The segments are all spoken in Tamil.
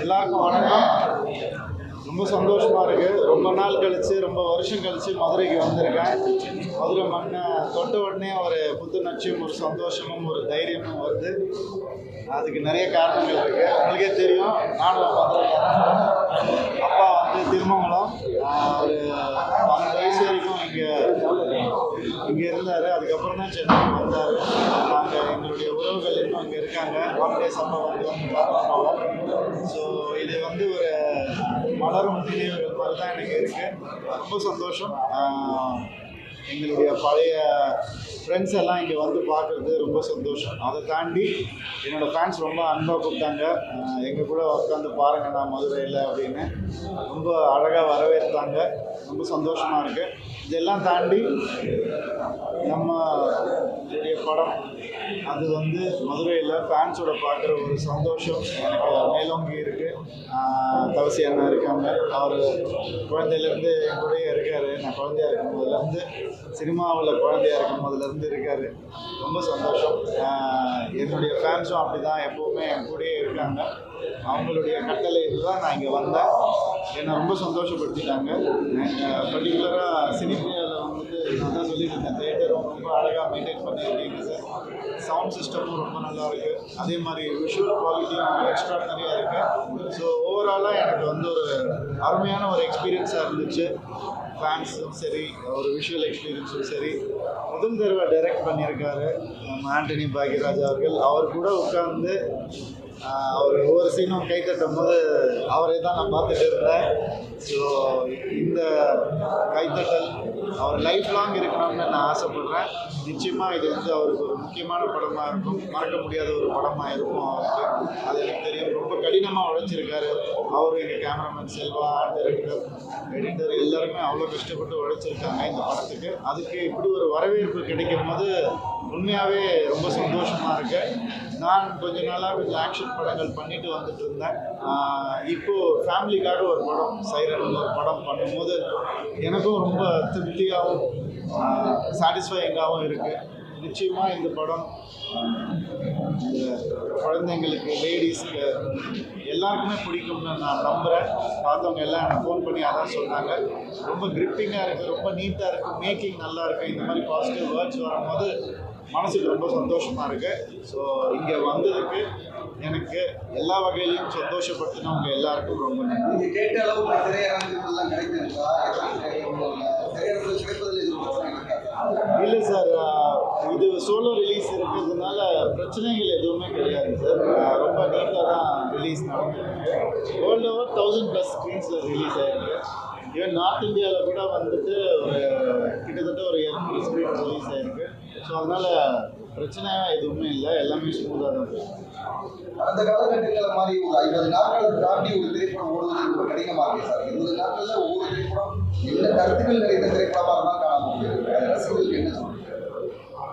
எல்லாருக்கும் வணக்கம். ரொம்ப சந்தோஷமா இருக்கு. ரொம்ப நாள் கழிச்சு ரொம்ப வருஷம் கழிச்சு மதுரைக்கு வந்திருக்கேன். மதுரை மண்ணை தொட்ட உடனே ஒரு புத்துணர்ச்சியும் ஒரு சந்தோஷமும் ஒரு தைரியமும் வருது. அதுக்கு நிறைய காரணங்கள் இருக்கு. உங்களுக்கே தெரியும் நானும் மதுரை அப்பா திருமங்கலம். ஒரு பன்னெண்டு வயசு வரைக்கும் இங்கே இங்கே இருந்தார். அதுக்கப்புறம் தான் சென்னைக்கு வந்தார். நாங்கள் எங்களுடைய உறவுகள் இன்னும் அங்கே இருக்காங்க. வாழ்க்கை சம்பவம் ஸோ இது வந்து ஒரு மலரும் நினைவுகள் மாதிரி தான் எனக்கு இருக்குது ரொம்ப சந்தோஷம். எங்களுடைய பழைய ஃப்ரெண்ட்ஸ் எல்லாம் இங்கே வந்து பார்க்குறது ரொம்ப சந்தோஷம். அதை தாண்டி என்னோடய ஃபேன்ஸ் ரொம்ப அன்பாக கூப்பிட்டாங்க எங்கள் கூட உட்காந்து பாருங்கண்ணா மதுரையில் அப்படின்னு ரொம்ப அழகாக வரவேற்றாங்க. ரொம்ப சந்தோஷமாக இருக்குது இதெல்லாம் தாண்டி நம்ம படம். அது வந்து மதுரையில் ஃபேன்ஸோட பார்க்குற ஒரு சந்தோஷம். எனக்கு மேலோங்கி இருக்குது தவசி அண்ணா இருக்காங்க. அவர் குழந்தையிலேருந்து என் கூடயே இருக்கார். நான் குழந்தையா இருக்கும் போதுலேருந்து சினிமாவில் குழந்தையா இருக்கும் போதுலேருந்து இருக்கார். ரொம்ப சந்தோஷம். என்னுடைய ஃபேன்ஸும் அப்படி தான் எப்போவுமே என் கூடயே இருக்காங்க. அவங்களுடைய கட்டளை இதுதான் நான் இங்கே வந்தேன். என்னை ரொம்ப சந்தோஷப்படுத்திட்டாங்க. பர்டிகுலராக சினிப்பியாவில் வந்துட்டு நான் தான் சொல்லிட்டு இருந்தேன் தேட்டரும் ரொம்ப அழகாக மெயின்டைன் பண்ணியிருக்கீங்க சார். சவுண்ட் சிஸ்டமும் ரொம்ப நல்லா இருக்குது அதே மாதிரி விஷுவல் குவாலிட்டியும் எக்ஸ்ட்ராடனரியாக இருக்குது ஸோ ஓவராலாக எனக்கு வந்து ஒரு அருமையான ஒரு எக்ஸ்பீரியன்ஸாக இருந்துச்சு. ஃபேன்ஸும் சரி ஒரு விஷுவல் எக்ஸ்பீரியன்ஸும் சரி. முதல் தடவை டைரக்ட் பண்ணியிருக்காரு நம்ம ஆண்டனி பாக்யராஜ் அவர்கள். அவர் கூட உட்கார்ந்து அவர் ஒவ்வொரு சீனும் கை தட்டும் போது அவரே தான் நான் பார்த்துட்டு இருந்தேன். ஸோ இந்த கைத்தட்டல் அவர் லைஃப் லாங் இருக்கணும்னு நான் ஆசைப்படுறேன். நிச்சயமாக இது வந்து அவருக்கு ஒரு முக்கியமான படமாக இருக்கும். மறக்க முடியாத ஒரு படமாக இருக்கும் அவருக்கு. அது எனக்கு தெரியும். ரொம்ப கடினமாக உழைச்சிருக்காரு. அவர் எங்கள் கேமராமேன் செல்வா டேரக்டர் எடிட்டர் எல்லாருமே அவ்வளோ கஷ்டப்பட்டு உழைச்சிருக்காங்க இந்த படத்துக்கு. அதுக்கு இப்படி ஒரு வரவேற்பு கிடைக்கும் போது உண்மையாகவே ரொம்ப சந்தோஷமாக இருக்கு. நான் கொஞ்ச நாளாக கொஞ்சம் ஆக்ஷன் படங்கள் பண்ணிட்டு வந்துட்டு இருந்தேன். இப்போது ஃபேமிலிக்காக ஒரு படம் சைரன் ஒரு படம் பண்ணும்போது எனக்கும் ரொம்ப திருப்தியாகவும் சாட்டிஸ்ஃபைங்காகவும் இருக்குது நிச்சயமாக இந்த படம் குழந்தைங்களுக்கு லேடிஸ்க்கு எல்லாருக்குமே பிடிக்கும்னு நான் நம்புகிறேன் பார்த்தவங்க எல்லாம் எனக்கு ஃபோன் பண்ணி அதான் சொன்னாங்க. ரொம்ப கிரிப்பிங்காக இருக்குது ரொம்ப நீட்டாக இருக்குது மேக்கிங் நல்லா இருக்குது இந்த மாதிரி பாசிட்டிவ் வேர்ட்ஸ் வரும்போது மனசுக்கு ரொம்ப சந்தோஷமாக இருக்குது ஸோ இங்கே வந்ததுக்கு எனக்கு எல்லா வகையிலையும் சந்தோஷப்படுத்தினவங்க எல்லாருக்கும் ரொம்ப நன்றி. கேட்ட அளவுக்கு திரையரங்குகள்லாம் திரையரங்குகள் கிடைப்பதில் இருக்கா இல்லை சார் இது சோலோ ரிலீஸ் இருக்கிறதுனால பிரச்சனைகள் எதுவுமே கிடையாது சார். ரொம்ப நீட்டாக தான் ரிலீஸ் நடந்திருக்கு. வேர்ல்டு ஓவர் தௌசண்ட் ப்ளஸ் ஸ்க்ரீன்ஸில் ரிலீஸ் ஆயிருக்கு. ஈவன் நார்த் இந்தியாவில் கூட வந்துட்டு ஒரு கிட்டத்தட்ட ஒரு இரநூறு ஸ்க்ரீன் ரிலீஸ் ஆயிருக்கு. ஸோ அதனால் பிரச்சனை எதுவுமே இல்லை. எல்லாமே ஸ்மூத்தாக தான் அந்த கடந்த காலகட்டங்களை மாதிரி ஒரு ஐம்பது நாட்களை தாண்டி ஒரு திரைப்படம் ஓடுவது ரொம்ப கடினமாக இருக்கு சார். இருபது நாட்களில் ஒவ்வொரு திரைப்படம் என்ன கருத்துக்கள் நிறைந்த திரைப்படமாக தான் காண முடியும் ரசிகர்களுக்கு என்ன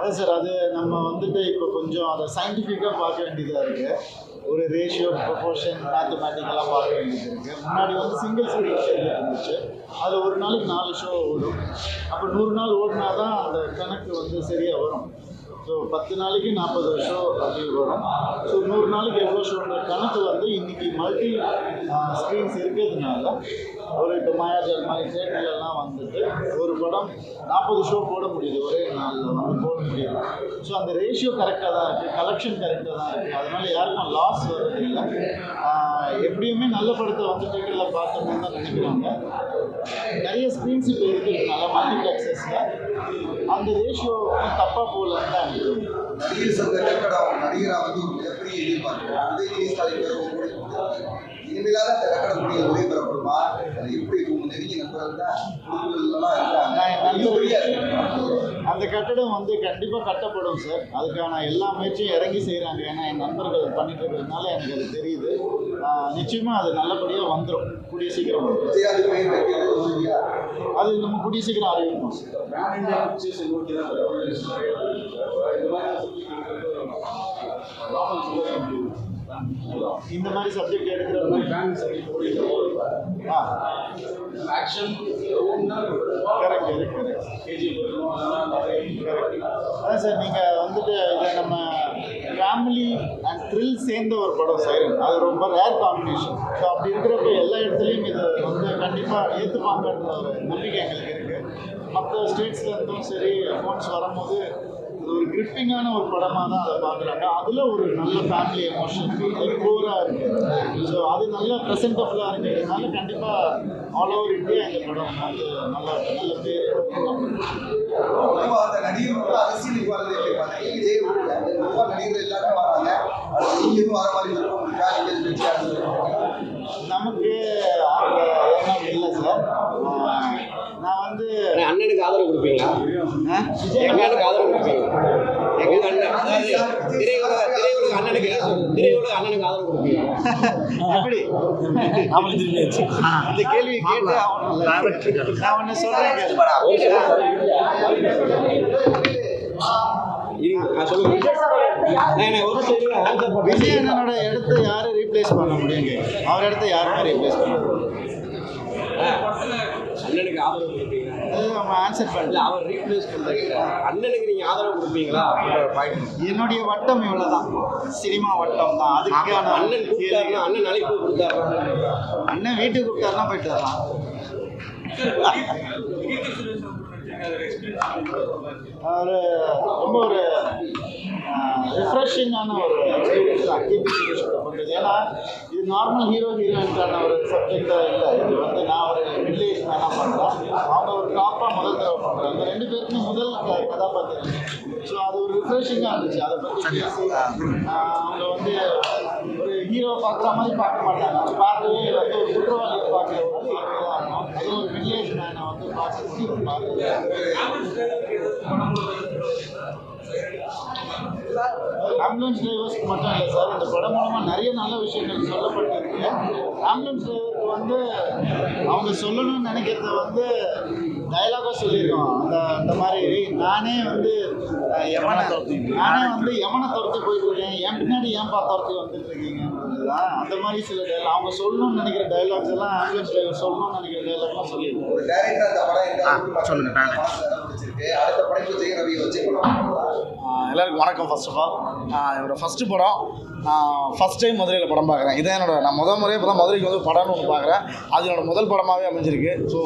அதான் சார் அது நம்ம வந்துட்டு இப்போ கொஞ்சம் அதை சயின்டிஃபிக்காக பார்க்க வேண்டியதாக இருக்குது ஒரு ரேஷியோ ப்ரொபோர்ஷன் மேத்தமேட்டிக்கெல்லாம் பார்க்க வேண்டியது இருக்குது முன்னாடி வந்து சிங்கிள் ஸ்க்ரீன் ஷெட்யூல் இருந்துச்சு. அது ஒரு நாளைக்கு நாலு ஷோ ஓடும். அப்போ நூறு நாள் ஓடினா தான் அந்த கணக்கு வந்து சரியாக வரும். ஸோ பத்து நாளைக்கு நாற்பது ஷோ அப்படி வரும். ஸோ நூறு நாளைக்கு எவ்வளோ ஷோன்ற கணக்கு வந்து இன்னைக்கு மல்டி ஸ்க்ரீன்ஸ் இருக்கிறதுனால ஒரு இப்போ மாயாஜர் மாதிரி தேட்டர்லலாம் வந்துட்டு ஒரு படம் நாற்பது ஷோ போட முடியுது ஒரே நாளில் வந்து போட முடியுது. ஸோ அந்த ரேஷியோ கரெக்டாக தான் இருக்குது கலெக்ஷன் கரெக்டாக தான் இருக்குது அதனால யாருக்கும் லாஸ் வர்றதில்லை எப்படியுமே நல்ல படத்தை வந்து தேட்டரில் பார்த்தோம்னு தான் நினைக்கிறாங்க. நிறைய ஸ்க்ரீன்ஸ் இப்போ இருக்கிறதுனால மல்டிப்ளெக்ஸஸில் அந்த ரேஷியோ தப்பாக போகலன்னு தான் எனக்கு நடிகர் சங்க நடிகரா வந்து ஒரு மிகப்பெரிய எதிர்பார்ப்பு. ஸ்டாலின் இனிமேலாக அந்த கட்டட பணிகள் ஒளிபரப்படுமா அது எப்படி உங்க நெருங்கிய நண்பர்கள் தான் இருக்காங்க. அந்த கட்டடம் வந்து கண்டிப்பாக கட்டப்படும் சார். அதுக்கான எல்லா முயற்சியும் இறங்கி செய்கிறாங்க ஏன்னா என் நண்பர்கள் பண்ணிட்டு இருக்கிறதுனால எனக்கு அது தெரியுது. ஆஹ் நிச்சயமா அது நல்லபடியாக வந்துடும் கூடிய சீக்கிரம் அது நம்ம கூடிய சீக்கிரம் அறிவிப்போம். சார். இந்த மாதிரி சப்ஜெக்ட் எடுக்கிறப்ப ஆ. ஆக்ஷன் கரெக்ட் கரெக்ட் கரெக்ட் அதான் சார் நீங்கள் வந்துட்டு இதை நம்ம ஃபேமிலி அண்ட் த்ரில் சேர்ந்த ஒரு படம் சைரன் அது ரொம்ப ரேர் காம்பினேஷன் ஸோ அப்படி இருக்கிறப்ப எல்லா இடத்துலையும் இது வந்து கண்டிப்பாக ஏற்றுப்பாங்கன்ற ஒரு நம்பிக்கை எங்களுக்கு இருக்குது மற்ற ஸ்டேட்ஸ்ல இருந்தும் சரி ஃபோன்ஸ் வரும்போது இது ஒரு கிரிப்பிங்கான ஒரு படமாக தான் அதை பார்க்குறாங்க. அதில் ஒரு நல்ல ஃபேமிலி எமோஷன் கோராக இருக்குது ஸோ அது நல்ல ப்ரெசென்டபுளாக இருக்கிறதுனால கண்டிப்பாக ஆல் ஓவர் இந்தியா இந்த படம் வந்து நல்ல நல்ல பேர். நடிகர்களோட அரசியலுக்கு வரது எப்படி பார்த்தீங்க உட்பட பொதுவா நடிகர்கள் எல்லாரும் வராங்க. அது நீங்க எதுவும் வர மாதிரி இருக்கும். நமக்கு அந்த எண்ணம் இல்லை சார் ஆஹ் நான் வந்து அண்ணா, அண்ணனுக்கு ஆதரவு கொடுப்பீங்களா? எங்க அண்ணனுக்கு ஆதரவு கொடுப்பீங்க? எங்க அண்ணன் அதாவது திரையுலக திரையுலக அண்ணனுக்கு திரையுலக அண்ணனுக்கு ஆதரவு கொடுப்பீங்க? எப்படி? இந்த கேள்வி கேட்டு அவன் நான் இருங்க நான் சொல்லுங்க அண்ணா, அண்ணா, ஒரு நிமிஷம் இருங்க. answer பண்ணுறேன். விஜய் அண்ணனோட இடத்த யாரை ரீப்ளேஸ் பண்ண முடியுங்க அவர் இடத்த யாருமே ரீப்ளேஸ் பண்ண முடியும் அண்ணனுக்கு ஆதரவு அது ஆன்சர் பண்ணல. அவர் ரீப்ளேஸ் பண்றீங்க அண்ணனுக்கு நீங்க ஆதரவு கொடுப்பீங்களா? அப்படின்ற ஒரு பாயிண்ட் என்னுடைய வட்டம் இவ்வளவுதான். சினிமா வட்டம் தான். அதுக்கான அண்ணன் கூப்பிட்டாருன்னா அண்ணன் அழைப்பு கொடுத்தாருன்னா அண்ணன் வீட்டுக்கு கூப்பிட்டாருன்னா போயிட்டு வரலாம். ஒரு ரொம்ப ஒரு ரிஃப்ரெஷிங்கான ஒரு எக்ஸ்பீரியன்ஸ் தான். கீர்த்தி சுரேஷ் பண்ணுறது ஏன்னா இது நார்மல் ஹீரோ ஹீரோயின்கான ஒரு சப்ஜெக்டாக இல்லை. இது வந்து நான் ஒரு மிடில் ஏஜ் மேனாக பண்ணுறேன் அவங்க ஒரு டாப்பாக முதல் தடவை பண்ணுறேன் இந்த ரெண்டு பேருக்குமே முதல் கதாபாத்திரம். ஸோ அது ஒரு ரிஃப்ரெஷிங்காக இருந்துச்சு. அதை பற்றி அவங்க வந்து ஒரு ஹீரோ பார்க்குற மாதிரி பார்க்க மாட்டாங்க. பார்க்கவே வந்து ஒரு குற்றவாளி ஆம்புலன்ஸ் டிரைவர்ஸ்க்கு மட்டும் இல்லை சார் இந்த படம் மூலமாக நிறைய நல்ல விஷயங்கள் சொல்லப்பட்டிருக்கு. ஆம்புலன்ஸ் டிரைவருக்கு வந்து அவங்க சொல்லணும்னு நினைக்கிறத வந்து டயலாகாக சொல்லியிருக்கோம். அந்த அந்த மாதிரி. நானே வந்து யமனை நானே வந்து யமனை துரத்தி போயிட்டு இருக்கேன். என் பின்னாடி ஏன் பா துரத்தி வந்துட்டு இருக்கீங்கன்றதுதான். அந்த மாதிரி சில டைலாக் அவங்க சொல்லணும்னு நினைக்கிற டைலாக்ஸ் எல்லாம் ஆம்புலன்ஸ் டிரைவர் சொல்லணும்னு நினைக்கிற டைலாக்லாம் சொல்லியிருக்கோம். ஒரு டைரக்டர் அந்த படம் எல்லாருக்கும் வணக்கம் ஃபர்ஸ்ட் ஆஃப் ஆல் என்னோடய ஃபஸ்ட்டு படம் நான் ஃபஸ்ட் டைம் மதுரையில் படம் பார்க்குறேன். இதான் என்னோட நான் முதல் முறையே இப்போ தான் மதுரைக்கு வந்து படம்னு ஒன்று பார்க்குறேன். அது என்னோட முதல் படமாகவே அமைஞ்சிருக்கு. ஸோ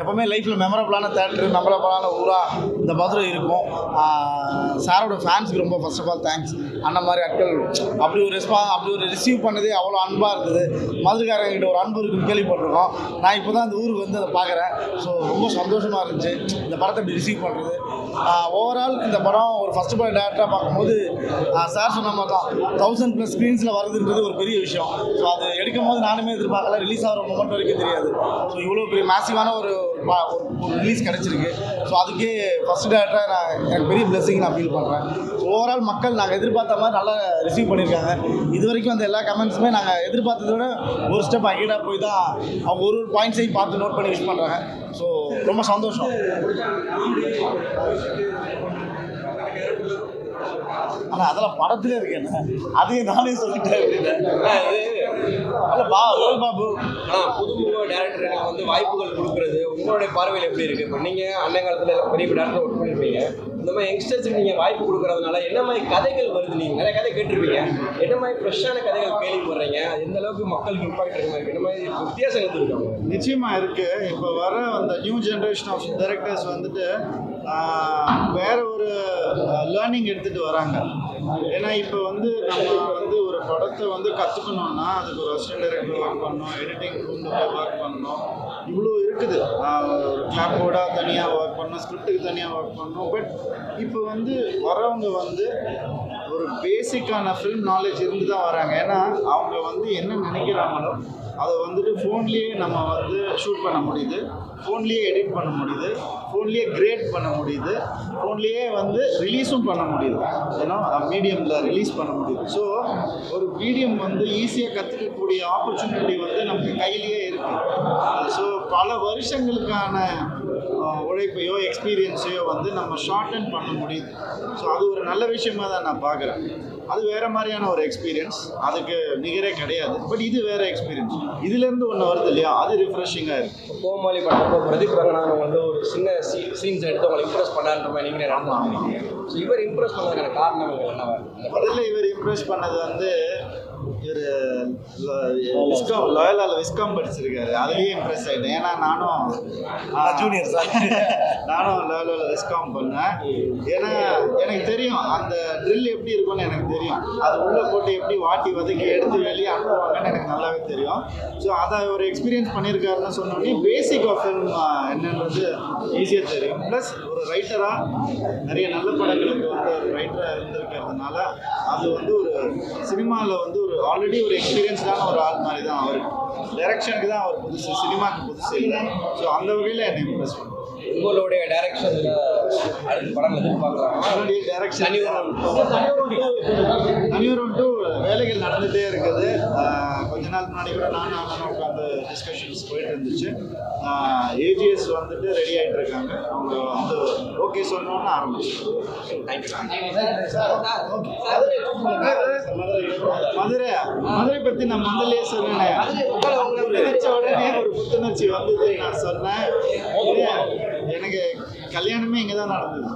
எப்போவுமே லைஃப்பில் மெமரபிளான தேட்டரு மெமரபிளான ஊராக இந்த மதுரை இருக்கும். சாரோட ஃபேன்ஸுக்கு ரொம்ப ஃபர்ஸ்ட் ஆஃப் ஆல் தேங்க்ஸ் அந்த மாதிரி ஆட்கள் அப்படி ஒரு ரெஸ்பா அப்படி ஒரு ரிசீவ் பண்ணதே அவ்வளோ அன்பாக இருந்தது. மதுரைக்காரங்கிட்ட ஒரு அன்பு இருக்குன்னு கேள்விப்பட்டிருக்கோம். நான் இப்போ தான் அந்த ஊருக்கு வந்து அதை பார்க்குறேன். ஸோ ரொம்ப சந்தோஷமாக இருந்துச்சு. இந்த படத்தை இப்படி ரிசீவ் பண்ணுறது ஓவரால் இந்த படம் ஒரு ஃபஸ்ட் படம் டேரக்டராக பார்க்கும்போது சார் சொன்ன மாதிரி தான் தௌசண்ட் ப்ளஸ் ஸ்க்ரீன்ஸில் வருதுன்றது ஒரு பெரிய விஷயம். ஸோ அது எடுக்கும் போது நானுமே எதிர்பார்க்கல. ரிலீஸ் ஆகிற மொமெண்ட் வரைக்கும் தெரியாது. ஸோ இவ்வளோ பெரிய மேசிவான ஒரு ஒரு ரிலீஸ் கிடச்சிருக்கு. ஸோ அதுக்கே ஃபஸ்ட் டேரக்டராக நான் எனக்கு பெரிய பிளெஸிங் நான் ஃபீல் பண்ணுறேன் ஓவரால் மக்கள் நாங்கள் எதிர்பார்த்த மாதிரி நல்லா ரிசீவ் பண்ணியிருக்காங்க. இது வரைக்கும் அந்த எல்லா கமெண்ட்ஸுமே நாங்கள் எதிர்பார்த்ததை விட ஒரு ஸ்டெப் அகேடாக போய் தான் அவங்க ஒரு ஒரு பாயிண்ட்ஸையும் பார்த்து நோட் பண்ணி விஷ் பண்ணுறாங்க ஸோ ரொம்ப சந்தோஷம். ஆனால் அதெல்லாம் படத்திலே இருக்கேன் அதையும் நானே சொல்லிட்டேன் பா ரோல் பாபு. புதுமுக டேரக்டருக்கு வந்து வாய்ப்புகள் கொடுக்கறது உங்களுடைய பார்வையில் எப்படி இருக்கு? இப்போ நீங்க அண்ணன் காலத்துல பெரிய டேரக்டர் ஒர்க் பண்ணிருப்பீங்க. இந்த மாதிரி யங்ஸ்டர்ஸுக்கு நீங்க வாய்ப்பு கொடுக்கறதுனால என்ன மாதிரி கதைகள் வருது நீங்க? நிறைய கதை கேட்டிருப்பீங்க. என்ன மாதிரி ஃப்ரெஷ்ஷான கதைகள் எந்த அளவுக்கு மக்களுக்கு இம்பாக்ட் இருக்க மாதிரி மாதிரி வித்தியாசங்கள் இருக்காங்க நிச்சயமா இருக்கு. இப்போ வர அந்த நியூ ஜென்ரேஷன் ஆஃப் டைரக்டர்ஸ் வந்துட்டு வேற ஒரு லேர்னிங் எடுத்துட்டு வராங்க. ஏன்னா இப்போ வந்து நம்ம வந்து ஒரு படத்தை வந்து கற்றுக்கணும்னா அதுக்கு ஒரு அசிஸ்டன்ட் டைரக்டர் ஒர்க் பண்ணணும் எடிட்டிங் ரூமில் போய் ஒர்க் பண்ணணும். இவ்வளோ இருக்குது. ஒரு கிளாப்போர்டாக தனியாக ஒர்க் பண்ணணும் ஸ்கிரிப்டுக்கு தனியாக ஒர்க் பண்ணணும். பட் இப்போ வந்து வரவங்க வந்து ஒரு பேசிக்கான ஃபில்ம் நாலேஜ் இருந்து தான் வராங்க. ஏன்னா அவங்க வந்து என்ன நினைக்கிறாங்களோ அதை வந்துட்டு ஃபோன்லேயே நம்ம வந்து ஷூட் பண்ண முடியுது. ஃபோன்லேயே எடிட் பண்ண முடியுது. ஃபோன்லேயே கிரேட் பண்ண முடியுது. ஃபோன்லேயே வந்து ரிலீஸும் பண்ண முடியுது. ஏன்னா மீடியமில் ரிலீஸ் பண்ண முடியுது. ஸோ ஒரு மீடியம் வந்து ஈஸியாக கற்றுக்கக்கூடிய ஆப்பர்ச்சுனிட்டி வந்து நமக்கு கையிலேயே இருக்குது ஸோ பல வருஷங்களுக்கான உழைப்பையோ எக்ஸ்பீரியன்ஸையோ வந்து நம்ம ஷார்டன் பண்ண முடியுது. ஸோ அது ஒரு நல்ல விஷயமா தான் நான் பார்க்குறேன். அது வேற மாதிரியான ஒரு எக்ஸ்பீரியன்ஸ் அதுக்கு நிகரே கிடையாது. பட் இது வேற எக்ஸ்பீரியன்ஸ் இதுலேருந்து ஒன்று வருது இல்லையா? அது ரிஃப்ரெஷிங்காக இருக்குது கோமாளி படத்தப்போ பிரதீப் ரங்கநாதன் வந்து ஒரு சின்ன சீன்ஸ் எடுத்து உங்களை இம்ப்ரெஸ் பண்ணான்ற மாதிரி நீங்களே நடந்து ஸோ இவர் இம்ப்ரெஸ் பண்ணதுக்கான காரணங்கள் என்னவா? முதல்ல இவர் இம்ப்ரெஸ் பண்ணது வந்து இவர் விஸ்காம் லாயலால் விஸ்காம் படிச்சிருக்காரு. அதுலேயே இம்ப்ரெஸ் ஆகிட்டேன் ஏன்னா நானும் ஜூனியர் சார் நானும் லாயலால் விஸ்காம் பண்ணேன். ஏன்னா எனக்கு தெரியும் அந்த ட்ரில் எப்படி இருக்கும்னு எனக்கு தெரியும். அது உள்ளே போட்டு எப்படி வாட்டி வதக்கி எடுத்து வெளியே அனுப்புவாங்கன்னு எனக்கு நல்லாவே தெரியும். ஸோ அதை ஒரு எக்ஸ்பீரியன்ஸ் பண்ணியிருக்காருன்னு சொன்னோடனே பேசிக் ஆஃப் ஃபில்ம் என்னன்றது ஈஸியாக தெரியும். ப்ளஸ் ஒரு ரைட்டராக நிறைய நல்ல படங்களுக்கு ஒரு ரைட்டராக இருந்திருக்கிறதுனால அது வந்து ஒரு சினிமாவில் வந்து ஒரு ஆல்ரெடி ஒரு எக்ஸ்பீரியன்ஸ்டான ஒரு ஆள் மாதிரி தான் அவர் டைரக்ஷனுக்கு தான் அவர் புதுசு சினிமாவுக்கு புதுசு இல்லை. ஸோ அந்த வகையில் என்னை இம்ப்ரெஸ் பண்ணும் உங்களுடைய டைரக்ஷனில் அடுத்த படம் எதிர்பார்க்கலாமா என்னுடைய டைரக்ஷன் தனியுரம் டூ வேலைகள் நடந்துகிட்டே இருக்குது. கொஞ்ச நாள் முன்னாடி கூட நானும் அண்ணனும் உட்காந்து டிஸ்கஷன்ஸ் போயிட்டு இருந்துச்சு. ஏஜிஎஸ் வந்துட்டு ரெடி ஆகிட்டு இருக்காங்க. அவங்க வந்து ஓகே சொன்னோன்னு ஆரம்பிச்சேன் மதுரை மதுரை பற்றி நான் முதல்லயே சொன்னேன். நினைச்ச உடனே ஒரு புத்துணர்ச்சி வந்தது நான் சொன்னேன். எனக்கு கல்யாணமே இங்கே தான் நடந்தது.